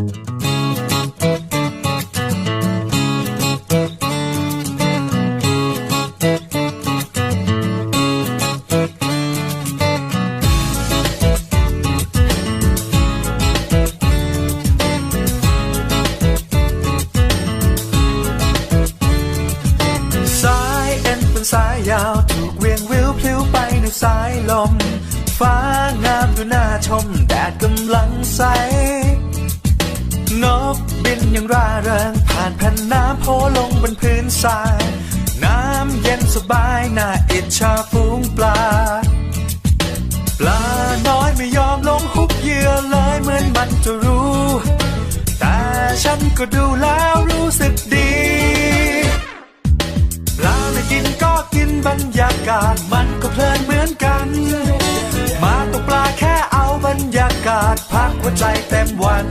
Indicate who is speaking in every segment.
Speaker 1: สายเอ็นเป็นสายยาวถูกเวียงวิวพลิ้วไปในสายลม ฟ้างามดูน่าชมแดดกำลังใส นกบินอย่างร่าเริงผ่านแผ่นน้ำโผล่ลงบนพื้นทราย น้ำเย็นสบายน่าอิจฉาฝูงปลา ปลาน้อยไม่ยอมลงหุบเหยื่อเลยเหมือนมันจะรู้ แต่ฉันก็ดูแล้วรู้สึกดี ปลาไม่กินก็กินบรรยากาศมันก็เพลินเหมือนกัน มาตกปลาแค่เอาบรรยากาศพักหัวใจเต็มวัน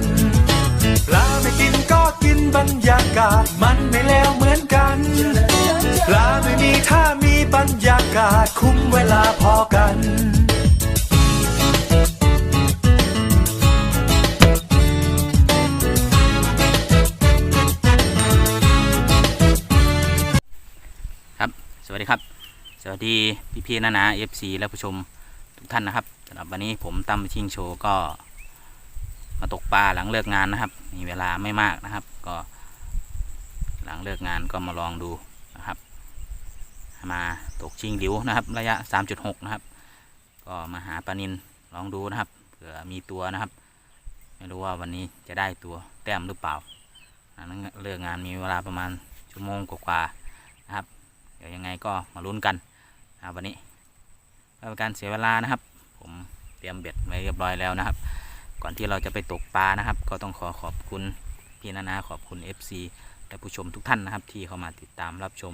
Speaker 1: ปลาไม่กินก็กินบรรยากาศ มันไม่เลวเหมือนกันปลาไม่มีถ้ามีบรรยากาศคุ้มเวลาพอกัน
Speaker 2: ครับสวัสดีครับ สวัสดีพี่พี่ๆนานาเอฟซีและผู้ชมทุกท่านนะครับสำหรับวันนี้ผมตั้มชิงโชว์ก็ มาตกปลาหลังเลิกงานนะครับ มีเวลาไม่มากนะครับ ก็ หลังเลิกงานก็มาลองดูนะครับ มาตกชิงหลิวนะครับ ระยะ 3.6 นะครับ ก็มาหาปลานินลองดูนะครับเผื่อมีตัวนะครับ ไม่รู้ว่าวันนี้จะได้ตัวแต้มหรือเปล่าหลังเลิกงานมีเวลาประมาณชั่วโมงกว่าๆนะครับ เดี๋ยวยังไงก็มาลุ้นกันนะวันนี้เพื่อเป็นการเสียเวลานะครับ ผมเตรียมเบ็ดไว้เรียบร้อยแล้วนะครับ ก่อนที่เราจะไปตกปลานะครับ ก็ต้องขอขอบคุณพี่นานาขอบคุณ FC และผู้ชมทุกท่านนะครับ ที่เข้ามาติดตามรับชม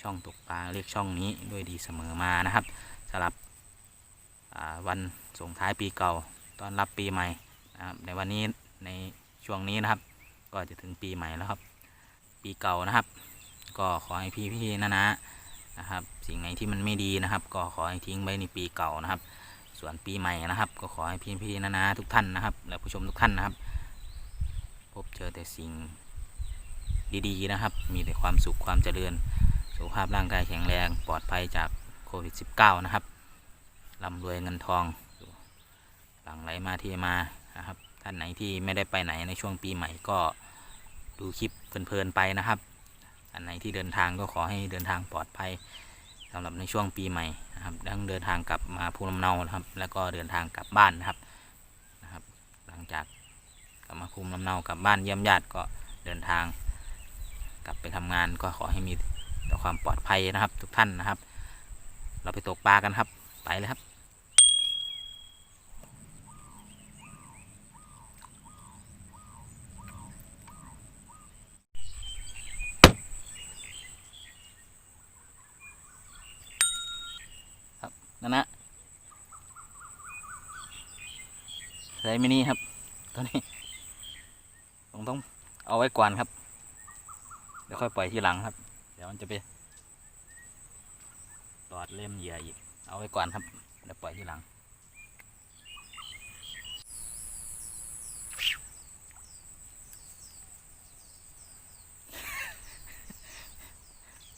Speaker 2: ช่องตกปลาเรียกช่องนี้ด้วยดีเสมอมานะครับสำหรับวันส่งท้ายปีเก่าต้อนรับปีใหม่นะครับในวันนี้ในช่วงนี้นะครับ ก็จะถึงปีใหม่แล้วครับ ปีเก่านะครับ ก็ขอให้พี่พี่ๆนะนะนะครับ สิ่งไหนที่มันไม่ดีนะครับ ก็ขอให้ทิ้งไว้ในปีเก่านะครับ ส่วนปีใหม่นะครับ ก็ขอให้พี่พี่ๆนะนะทุกท่านนะครับ และผู้ชมทุกท่านนะครับ พบเจอแต่สิ่งดีๆนะครับ มีแต่ความสุขความเจริญ สุขภาพร่างกายแข็งแรงปลอดภัยจากโควิด -19 นะครับร่ำรวยเงินทองหลั่งไหลมาที่มานะครับ ท่านไหนที่ไม่ได้ไปไหนในช่วงปีใหม่ก็ดูคลิปเพลินๆไปนะครับ อันไหนที่เดินทางก็ขอให้เดินทางปลอดภัย สำหรับในช่วงปีใหม่นะครับทั้งเดินทางกลับมาภูมิลำเนานะครับ แล้วก็เดินทางกลับบ้านนะครับนะครับ หลังจากกลับมาภูมิลำเนากลับบ้านเยี่ยมญาติก็เดินทาง กลับไปทำงานก็ขอให้มีแต่ความปลอดภัยนะครับ ทุกท่านนะครับ เราไปตกปลากันครับ ไปเลยครับ นั่นนะใส่มินิครับตัวนี้ผมต้องเอาไว้ก่อนครับ เดี๋ยวค่อยปล่อยทีหลังครับ เดี๋ยวมันจะไปตอดเล่มเหยื่ออีก เอาไว้ก่อนครับ เดี๋ยวปล่อยทีหลัง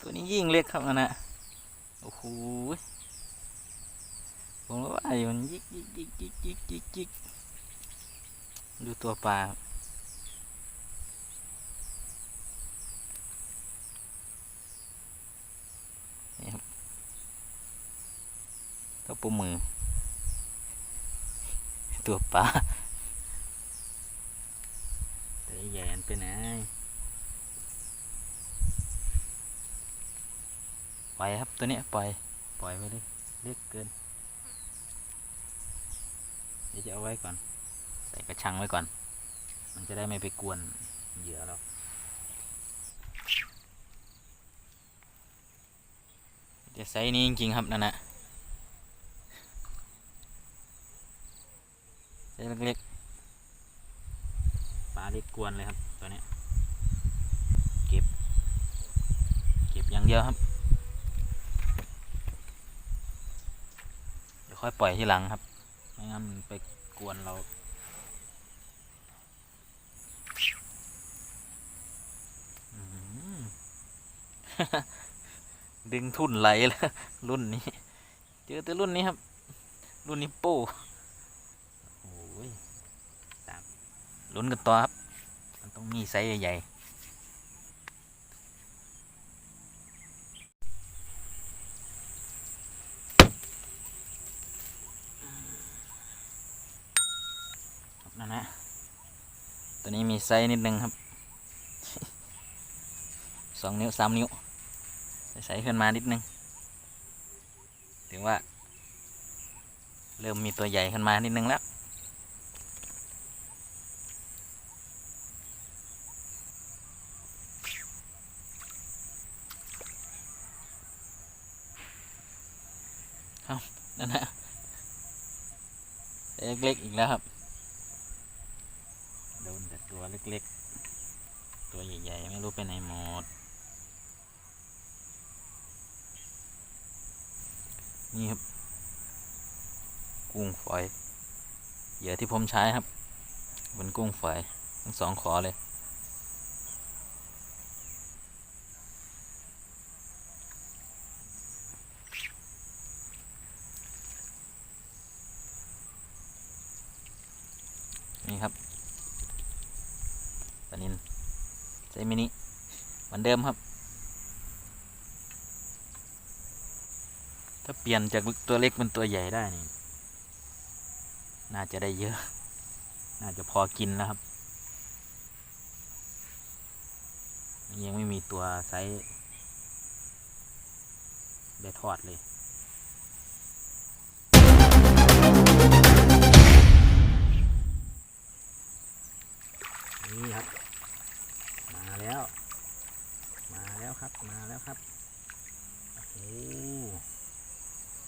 Speaker 2: ตัวนี้ยิ่งเล็กครับนั่นนะโอ้โห ไอ้มันยิกยิกยิกยิกยิกยิกยิกดูตัวปลาครับนี่ครับตัวปูมือ ตัวปลาตัวใหญ่อันไปไหนปล่อยครับตัวนี้ปล่อย ปล่อยไปเลยเล็กเกิน เดี๋ยวจะเอาไว้ก่อน ใส่กระชังไว้ก่อน มันจะได้ไม่ไปกวนเหยื่อเราจะไซส์นี้จริงๆครับนั่นนะไซส์เล็กๆปลาเล็กกวนเลยครับตัวนี้เก็บ เก็บอย่างเดียวครับเดี๋ยวค่อยปล่อยที่หลังครับ งั้นมันไปกวนเรา ดึงทุ่นไหลแล้วรุ่นนี้ เจอแต่รุ่นนี้ครับ รุ่นนี้โป้โอ้ยตามลุ้นกันต่อครับ มันต้องมีไซส์ใหญ่ นั่นนะตัวนี้มีไซส์นิดนึงครับสองนิ้วสามนิ้วใส่ขึ้นมานิดนึงถือว่า เริ่มมีตัวใหญ่ขึ้นมานิดนึงแล้วเอานั่นนะเล็กๆอีกแล้วครับ ตัวเล็กๆ ตัวใหญ่ๆ ไม่รู้ไปไหนหมด นี่ครับ กุ้งฝอยเหยื่อที่ผมใช้ครับเป็นกุ้งฝอยทั้งสองขอเลย นี่ครับปลานินไซมินิเหมื อนเดิมครับ ถ้าเปลี่ยนจากตัวเล็กเป็นตัวใหญ่ได้นี่น่าจะได้เยอะ น่าจะพอกินแล้วครับ ยังไม่มีตัวไซส์ได้ทอดเลยนี่ครับ มาแล้ว แล้วครับมาแล้วครับโอ้โห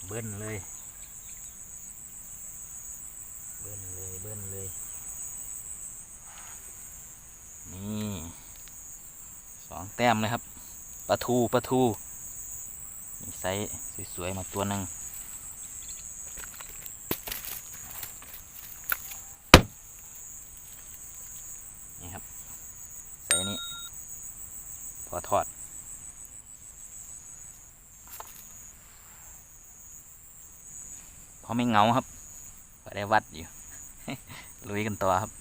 Speaker 2: เบิ้ลเลย เบิ้ลเลยเบิ้ลเลย นี่สองแต้มเลยครับปลาทูปลาทูมีไซส์สวยๆมาตัวหนึ่งนี่ครับไซส์นี้ พอทอด พอ ไม่เงาครับก็ได้วัดอยู่ ลุยกันต่อครับ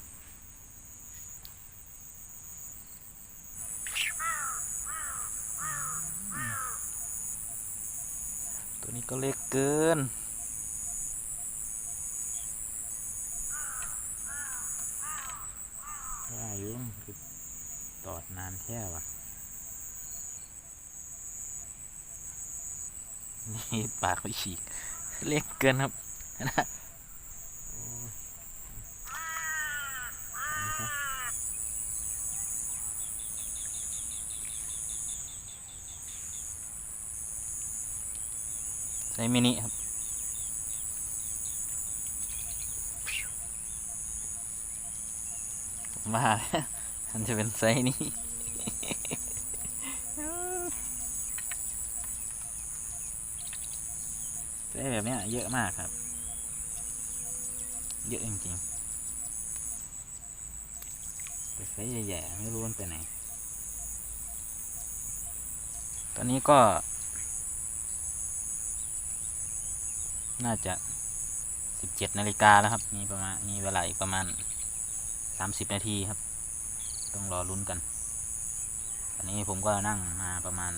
Speaker 2: ตัวนี้ก็เล็กเกินว่ายู่มันคือตอดนานแค่วะนี่ปากไปฉีก เล็กเกินครับนะใช้มินิครับมา มันจะเป็นไซส์นี้ ไซส์แบบนี้เยอะมากครับ เยอะจริงๆแต่ไซส์ใหญ่ๆไม่รู้มันไปไหน ตอนนี้ก็ น่าจะสิบเจ็ดนาฬิกาแล้วครับ มีประมาณ มีเวลาอีกประมาณสามสิบนาทีครับ ต้องรอลุ้นกัน ตอนนี้ผมก็นั่งมาประมาณ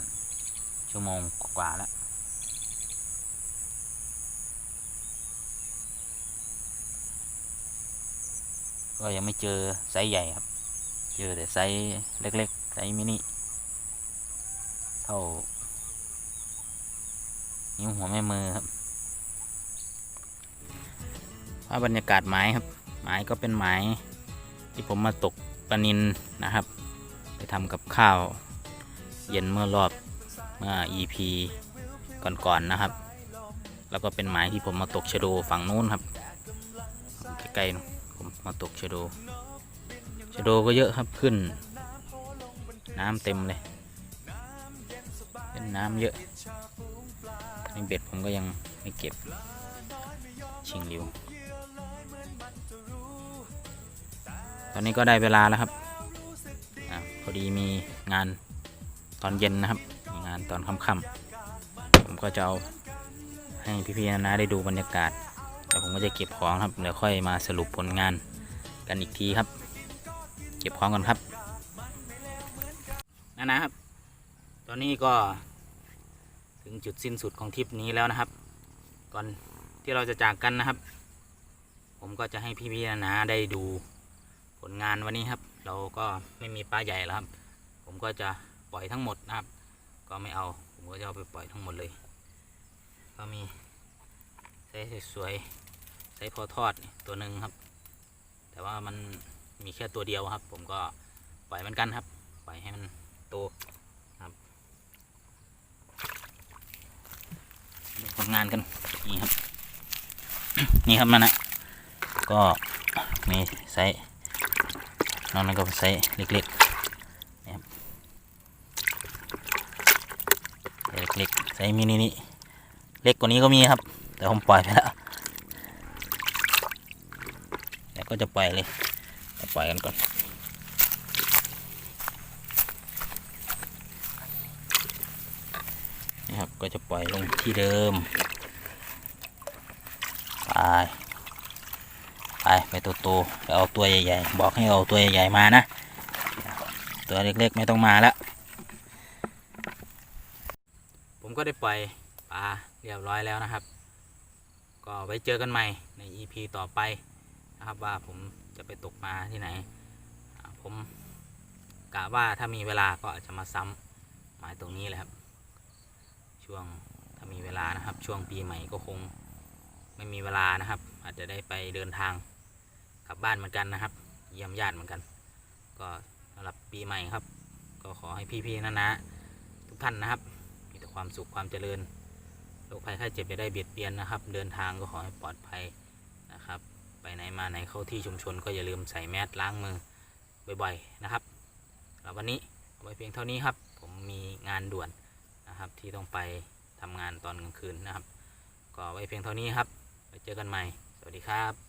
Speaker 2: ชั่วโมงกว่าแล้ว ก็ยังไม่เจอไซส์ใหญ่ครับ เจอแต่ไซส์เล็กๆไซส์มินิเท่านิ้วหัวแม่มือครับว่าบรรยากาศไม้ครับไม้ก็เป็นไม้ที่ผมมาตกปลานินนะครับ ไปทำกับข้าว เย็นเมื่อรอบเมื่อ EP ก่อนๆนะครับ แล้วก็เป็นไม้ที่ผมมาตกชะโดฝั่งนู้นครับ ใกล้ๆ มาตกชโดชโดก็เยอะครับขึ้น น้ำเต็มเลยเป็นน้ำเยอะในเบ็ดผมก็ยังไม่เก็บ ชิงริว ตอนนี้ก็ได้เวลาแล้วครับอพอดีมีงานตอนเย็นนะครับ มีงานตอนค่ำๆผมก็จะเอาให้พี่ๆนะนะได้ดูบรรยากาศแล้วผมก็จะเก็บของครับ เดี๋ยวค่อยมาสรุปผลงาน กันอีกทีครับ เก็บของก่อนครับนะนะครับ ตอนนี้ก็ถึงจุดสิ้นสุดของทริปนี้แล้วนะครับ ก่อนที่เราจะจากกันนะครับ ผมก็จะให้พี่ๆนะนะได้ดูผลงานวันนี้ครับ เราก็ไม่มีปลาใหญ่แล้วครับ ผมก็จะปล่อยทั้งหมดนะครับ ก็ไม่เอา ผมก็จะเอาไปปล่อยทั้งหมดเลย ก็มีไซส์สวยๆไซส์พอทอดตัวหนึ่งครับ แต่ว่ามันมีแค่ตัวเดียวครับ ผมก็ปล่อยมันกันครับ ปล่อยให้มันโตครับผลงานกันนี่ครับ นี่ครับมันนะก็มีไซส์นอกนั้นก็ไซส์เล็กๆนี่ครับเล็กๆไซส์มินินี่เล็กกว่านี้ก็มีครับ แต่ผมปล่อยไปแล้วแล้ว ก็จะปล่อยเลยจะปล่อยกันก่อนนี่ครับก็จะปล่อยลงที่เดิม ไป ไปไปตัวโตไปเอาตัวใหญ่ๆ บอกให้เอาตัวใหญ่ๆมานะ ตัวเล็กๆไม่ต้องมาแล้ว ผมก็ได้ปล่อยปลาเรียบร้อยแล้วนะครับ ก็ไว้เจอกันใหม่ใน EP ต่อไป นะครับว่าผมจะไปตกปลาที่ไหน ผมกะว่าถ้ามีเวลาก็อาจจะมาซ้ำหมายตรงนี้แหละครับ ช่วงถ้ามีเวลานะครับ ช่วงปีใหม่ก็คงไม่มีเวลานะครับ อาจจะได้ไปเดินทางกลับบ้านเหมือนกันนะครับ เยี่ยมญาติเหมือนกัน ก็สำหรับปีใหม่ครับ ก็ขอให้พี่ๆนะนะทุกท่านนะครับ มีแต่ความสุขความเจริญโรคภัยไข้เจ็บจะได้เบียดเบียนนะครับ เดินทางก็ขอให้ปลอดภัยนะครับ ไปไหนมาไหนเข้าที่ชุมชนก็อย่าลืมใส่แมสล้างมือบ่อยๆนะครับสำหรับวันนี้เอาไว้เพียงเท่านี้ครับ ผมมีงานด่วนนะครับที่ต้องไปทำงานตอนกลางคืนนะครับ ก็ไว้เพียงเท่านี้ครับไว้เจอกันใหม่ สวัสดีครับ